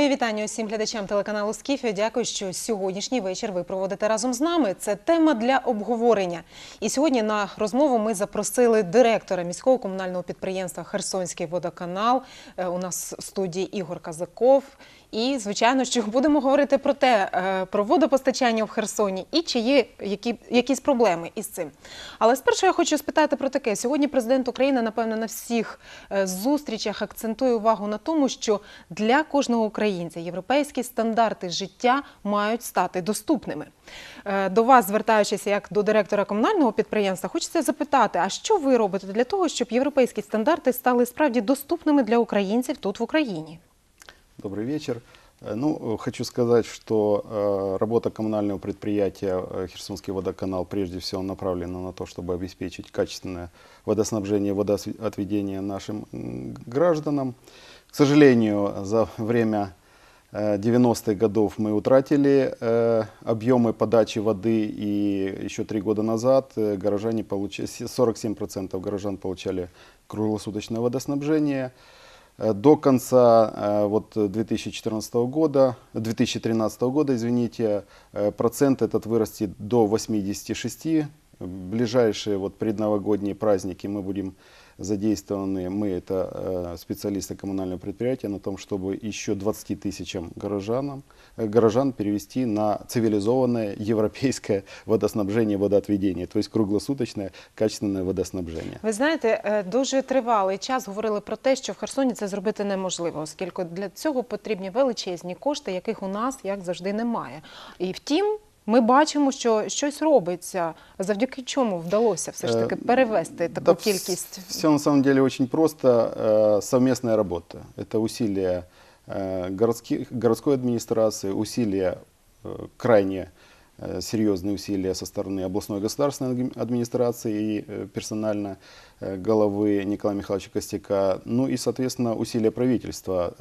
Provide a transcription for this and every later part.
Моє вітання усім глядачам телеканалу Скіфія. Дякую, що сьогоднішній вечір ви проводите разом з нами. Це тема для обговорення. І сьогодні на розмову ми запросили директора міського комунального підприємства Херсонський водоканал. Е, У нас в студії Ігор Казаков. І, звичайно, що будемо говорити про те, е, про водопостачання в Херсоні і чи є які, якісь проблеми із цим. Але спершу я хочу спитати про таке. Сьогодні президент України, напевно, на всіх е, зустрічах акцентує увагу на тому, що для кожного українця європейські стандарти життя мають стати доступними. Е, До вас, звертаючись як до директора комунального підприємства, хочеться запитати, а що ви робите для того, щоб європейські стандарти стали справді доступними для українців тут в Україні? Добрый вечер. Э, Ну, э, хочу сказать, что э, работа коммунального предприятия э, Херсонский водоканал прежде всего направлена на то, чтобы обеспечить качественное водоснабжение, водоотведение нашим м, гражданам. К сожалению, за время э, 90-х годов мы утратили э, объемы подачи воды, и еще три года назад э, горожане получали, 47% горожан получали круглосуточное водоснабжение. Э, До конца э, вот, э, 2014 года, 2013 года, извините, э, процент этот вырастет до 86. В Ближайшие вот, предновогодние праздники мы будем задействованы, мы, это э, специалисты коммунального предприятия, на том, чтобы еще 20 тысячам горожанам, э, горожан перевести на цивилизованное европейское водоснабжение, водоотведение, то есть круглосуточное качественное водоснабжение. Ви знаєте, е, дуже тривалий час говорили про те, що в Херсоні це зробити неможливо, оскільки для цього потрібні величезні кошти, яких у нас як завжди немає. І втім. Ми бачимо, що щось робиться, завдяки чому вдалося все ж таки Е, перевести таку Да, вс- кількість. Все на самом деле очень просто. Э, Совместная работа. Это усилия э, городских, городской администрации, усилия, э, крайне э, серьезные усилия со стороны областной государственной адми- администрации и э, персонально э, головы Николая Михайловича Костяка. Ну и, соответственно, усилия правительства.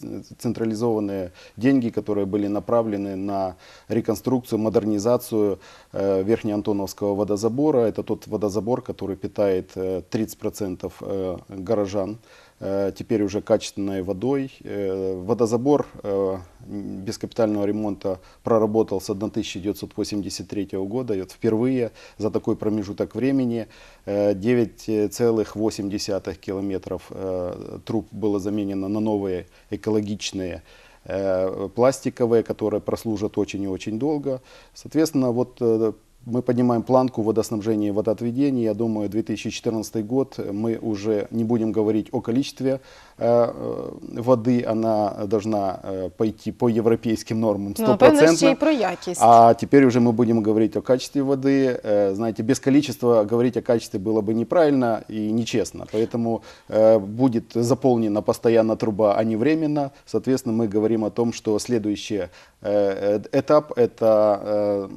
э, циви- централизованные деньги, которые были направлены на реконструкцию, модернизацию э, Верхнеантоновского водозабора. Это тот водозабор, который питает э, 30% э, горожан э, Теперь уже качественной водой. Э, Водозабор э, без капитального ремонта проработал с 1983 года. И вот впервые за такой промежуток времени э, 9,8 километров э, труб было заменено на новые экологичные э, пластиковые, которые прослужат очень и очень долго. Соответственно, вот э, мы поднимаем планку водоснабжения и водоотведения. Я думаю, 2014 год мы уже не будем говорить о количестве э, э, воды. Она должна э, пойти по европейским нормам Ну, напевно, ще й стопроцентно. про якість. А теперь уже мы будем говорить о качестве воды. Э, Знаете, без количества говорить о качестве было бы неправильно и нечестно. Поэтому э, будет заполнена постоянно труба, а не временно. Соответственно, мы говорим о том, что следующий э, э, этап – это э,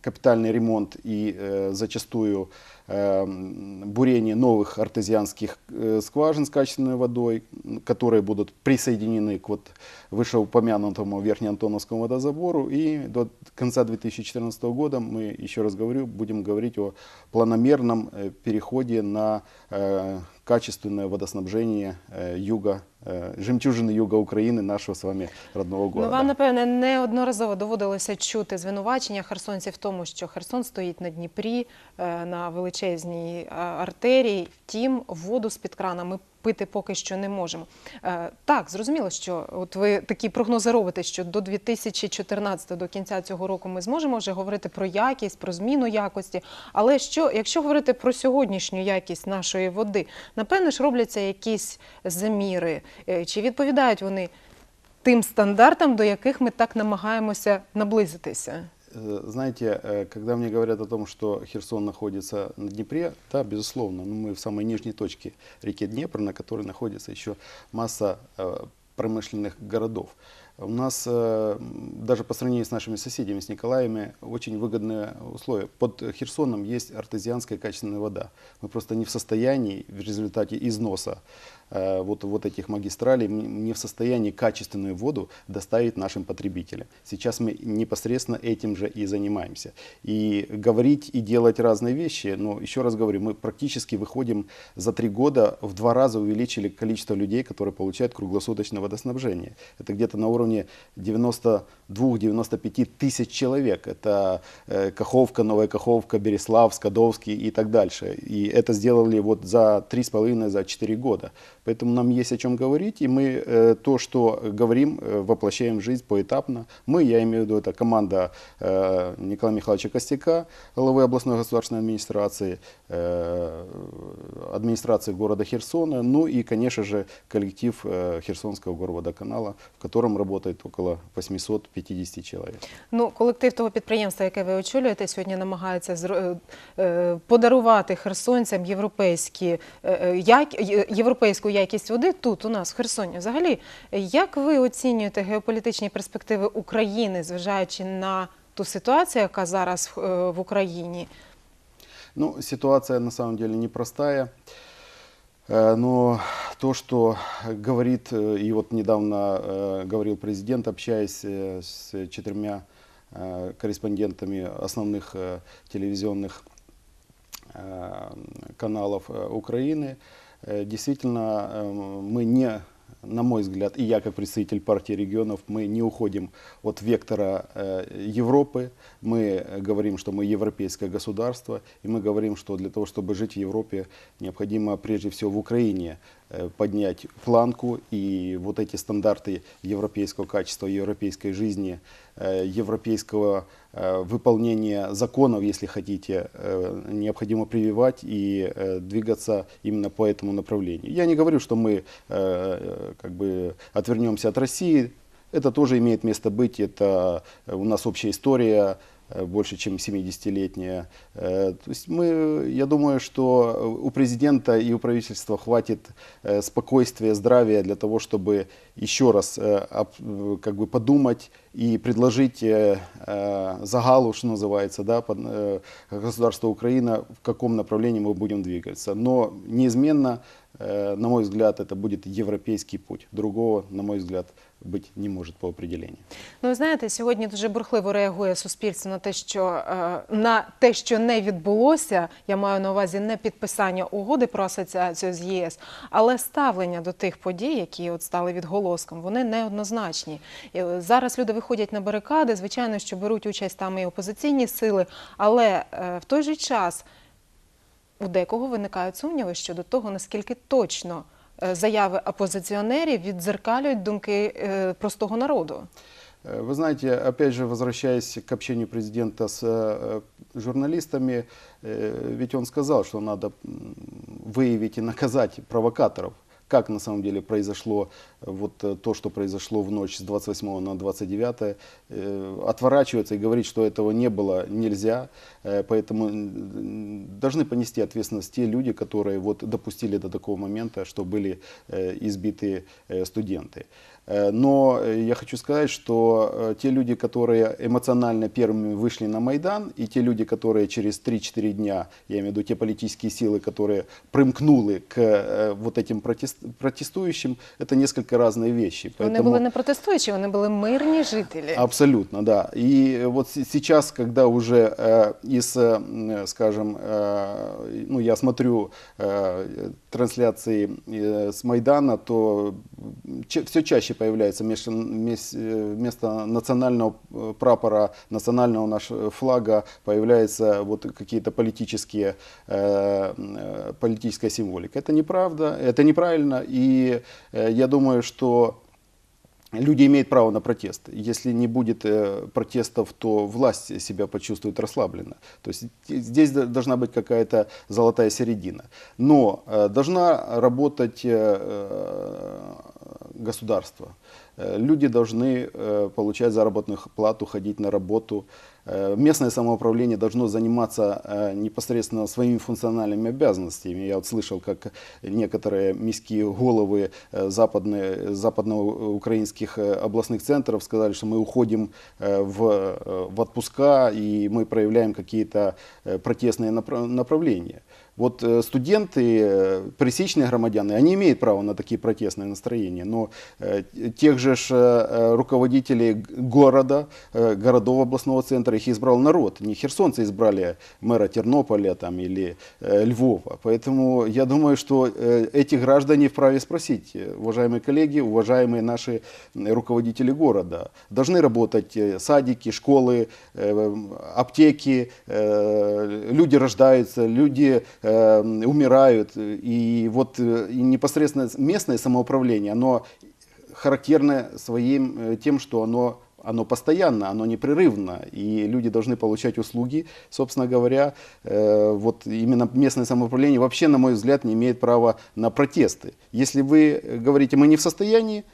капитальный ремонт и э, зачастую э, м, бурение новых артезианских э, скважин с качественной водой, м, которые будут присоединены к вот вышеупомянутому Верхнеантоновскому водозабору. И до конца 2014 года, мы, еще раз говорю, будем говорить о планомерном э, переходе на э, качественное водоснабжение э, юга, э, жемчужины юга Украины, нашего с вами родного города. Ну, вам, напевне, неодноразово доводилося чути звинувачення херсонців в тому, що Херсон стоїть на Дніпрі, е, на величезній е, артерії. Втім, воду з-під крана ми пити поки що не можемо. Е, Так, зрозуміло, що от ви такі прогнози робите, що до 2014 до кінця цього року ми зможемо вже говорити про якість, про зміну якості. Але що, якщо говорити про сьогоднішню якість нашої води, напевно ж робляться якісь заміри, Е, чи відповідають вони тим стандартам, до яких ми так намагаємося наблизитися. Э, Знаете, э, когда мне говорят о том, что Херсон находится на Днепре, да, безусловно, но мы в самой нижней точке реки Днепр, на которой находится еще масса э, промышленных городов. У нас э, даже по сравнению с нашими соседями, с Николаями, очень выгодные условия. Под Херсоном есть артезианская качественная вода. Мы просто не в состоянии в результате износа э, вот, вот этих магистралей не в состоянии качественную воду доставить нашим потребителям. Сейчас мы непосредственно этим же и занимаемся. И говорить и делать разные вещи, но еще раз говорю, мы практически выходим за три года в два раза увеличили количество людей, которые получают круглосуточное водоснабжение. Это где-то на уровне 92-95 тысяч человек. Это э, Каховка, Новая Каховка, Береслав, Скадовский и так дальше. И это сделали вот за три с половиной, за четыре года. Поэтому нам есть о чем говорить, и мы э, то, что говорим, э, воплощаем в жизнь поэтапно. Мы, я имею в виду, это команда э, Николая Михайловича Костяка, главы областной государственной администрации, э, администрации города Херсона, ну и, конечно же, коллектив э, Херсонского горводоканала, в котором работает около 850 человек. Ну, колектив того підприємства, яке ви очолюєте, сьогодні намагається зро- е, е, подарувати херсонцям європейські, е, е, як, є- європейську якість води тут, у нас, в Херсоні. Взагалі, як ви оцінюєте геополітичні перспективи України, зважаючи на ту ситуацію, яка зараз в, е, в Україні? Ну, ситуация на самом деле непростая. Э, Но то, что говорит, э, и вот недавно э, говорил президент, общаясь э, с четырьмя э, корреспондентами основных э, телевизионных э, каналов э, Украины, э, действительно э, мы не, на мой взгляд, и я как представитель партии регионов, мы не уходим от вектора э, Европы. Мы э, говорим, что мы европейское государство, и мы говорим, что для того, чтобы жить в Европе, необходимо прежде всего в Украине э, поднять планку и вот эти стандарты европейского качества, европейской жизни, э, европейского э, выполнения законов, если хотите, э, необходимо прививать и э, двигаться именно по этому направлению. Я не говорю, что мы э, как бы отвернемся от России, это тоже имеет место быть, это э, у нас общая история, э, больше чем 70-летняя. Э, То есть мы, я думаю, что у президента и у правительства хватит э, спокойствия, здравия для того, чтобы еще раз э, об- э, как бы подумать и предложить э, э, загалу, что называется, да, под, э, государство Украина, в каком направлении мы будем двигаться. Но неизменно, э, на мой взгляд, это будет европейский путь. Другого, на мой взгляд, быть не может по определению. Ну, ви знаєте, сьогодні дуже бурхливо реагує суспільство на те, що е, на те, що не відбулося. Я маю на увазі не підписання угоди про асоціацію з ЄС, але ставлення до тих подій, які от стали відголоском, вони неоднозначні. Зараз люди виходять на барикади. Звичайно, що беруть участь там і опозиційні сили, але е, в той же час у декого виникають сумніви щодо того, наскільки точно е, заяви опозиціонерів віддзеркалюють думки е, простого народу. Э, Вы знаете, опять же, возвращаясь к общению президента с э, журналистами, э, ведь он сказал, что надо м, выявить и наказать провокаторов. Как на самом деле произошло э, вот э, то, что произошло в ночь с 28 на 29, э, отворачиваться и говорить, что этого не было, нельзя. Э, Поэтому м, должны понести ответственность те люди, которые вот допустили до такого момента, что были э, избиты э, студенты. Э, Но э, я хочу сказать, что э, те люди, которые эмоционально первыми вышли на Майдан, и те люди, которые через 3-4 дня, я имею в виду те политические силы, которые примкнули к э, вот этим протест- протестующим, это несколько разные вещи. Вони були не протестуючі, вони були мирні жителі. Абсолютно, да. И вот с- сейчас, когда уже э, из, э, м, скажем, э, ну, я смотрю э, трансляции э, с Майдана, то все чаще появляется э, вместо национального э, прапора, национального нашего флага, появляются вот какие-то политические, э, э, политическая символика. Это неправда, это неправильно, и э, я думаю, что Люди имеют право на протест. Если не будет э, протестов, то власть себя почувствует расслабленно. То есть здесь должна быть какая-то золотая середина. Но э, должна работать э, э, государство. Э, Люди должны э, получать заработную плату, ходить на работу. Э, Местное самоуправление должно заниматься э, непосредственно своими функциональными обязанностями. Я вот слышал, как некоторые міськие головы э, западные, западноукраинских областных центров сказали, что мы уходим в, в отпуска и мы проявляем какие-то протестные направ- направления. Вот студенты, пресечные громадяне, они имеют право на такие протестные настроения, но тех же руководителей города, городов областного центра, их избрал народ. Не херсонцы избрали мэра Тернополя там, или э, Львова. Поэтому я думаю, что э, эти граждане вправе спросить, уважаемые коллеги, уважаемые наши руководители города, должны работать э, садики, школы, э, аптеки, э, люди рождаются, люди э, умирают. И вот э, и непосредственно местное самоуправление, оно характерно своим э, тем, что оно оно постоянно, оно непрерывно, и люди должны получать услуги. Собственно говоря, э, вот именно местное самоуправление вообще, на мой взгляд, не имеет права на протесты. Если вы э, говорите, мы не в состоянии, э,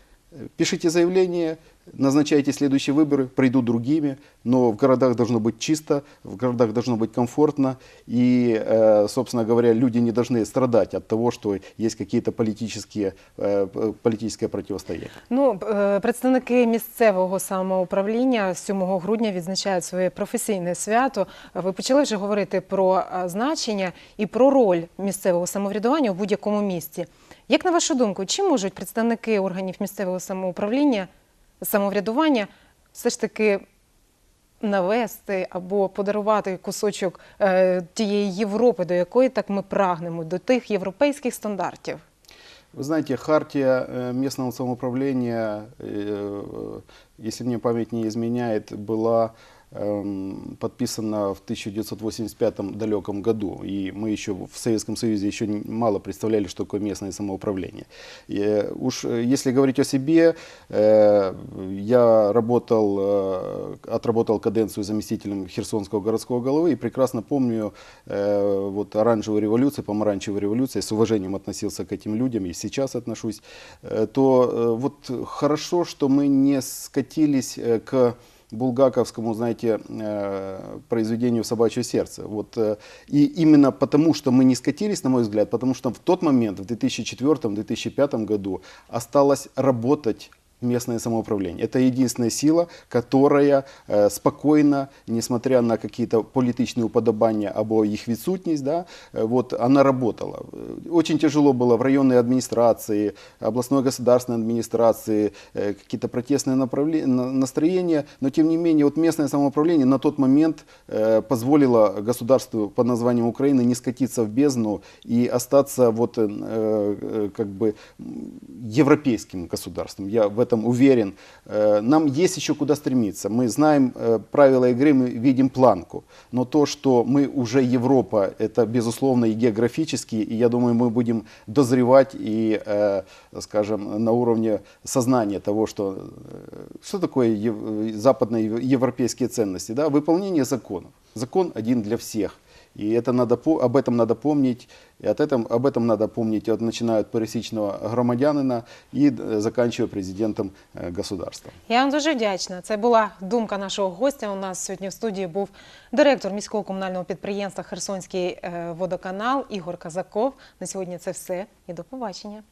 пишите заявление, назначайте следующие выборы, пройдут другими, но в городах должно быть чисто, в городах должно быть комфортно, и, э, собственно говоря, люди не должны страдать от того, что есть какие-то политические, э, п- политическое противостояние. Ну, е, представники місцевого самоуправління 7 грудня відзначають своє професійне свято. Ви почали вже говорити про е, значення і про роль місцевого самоврядування у будь-якому місті. Як на вашу думку, чи можуть представники органів місцевого самоуправління самоврядування все ж таки навести або подарувати кусочок е, тієї Європи, до якої так ми прагнемо, до тих європейських стандартів? Вы знаете, хартия э, местного самоуправления, э, если мне память не изменяет, была эм, подписана в 1985 далеком году. И мы еще в Советском Союзе еще не- мало представляли, что такое местное самоуправление. И, э, уж э, если говорить о себе, э, я работал, э, отработал каденцию заместителем Херсонского городского головы и прекрасно помню э, вот оранжевую революцию, помаранчевую революцию, с уважением относился к этим людям и сейчас отношусь, э, то э, вот хорошо, что мы не скатились э, к булгаковскому, знаете, э, произведению «Собачье сердце». Вот, э, и именно потому, что мы не скатились, на мой взгляд, потому что в тот момент, в 2004-2005 году, осталось работать местное самоуправление. Это единственная сила, которая э, спокойно, несмотря на какие-то политичные уподобания або их відсутність, да, э, вот, она работала. Э, Очень тяжело было в районной администрации, областной государственной администрации, э, какие-то протестные настроения, но тем не менее вот местное самоуправление на тот момент э, позволило государству под названием Украины не скатиться в бездну и остаться вот, э, э, как бы европейским государством. Я в этом уверен. Э, Нам есть еще куда стремиться. Мы знаем э, правила игры, мы видим планку. Но то, что мы уже Европа, это безусловно и географически, и я думаю, мы будем дозревать и, э, скажем, на уровне сознания того, что, э, что такое ев- западные европейские ценности. Да? Выполнение законов. Закон один для всех. И это надо, по- об этом надо помнить. И от этом, об этом надо помнить, от, начиная от пересечного громадянина и э, заканчивая президентом э, государства. Я вам дуже вдячна. Це була думка нашого гостя. У нас сьогодні в студії був директор міського комунального підприємства Херсонський е, водоканал Ігор Казаков. На сьогодні це все і до побачення.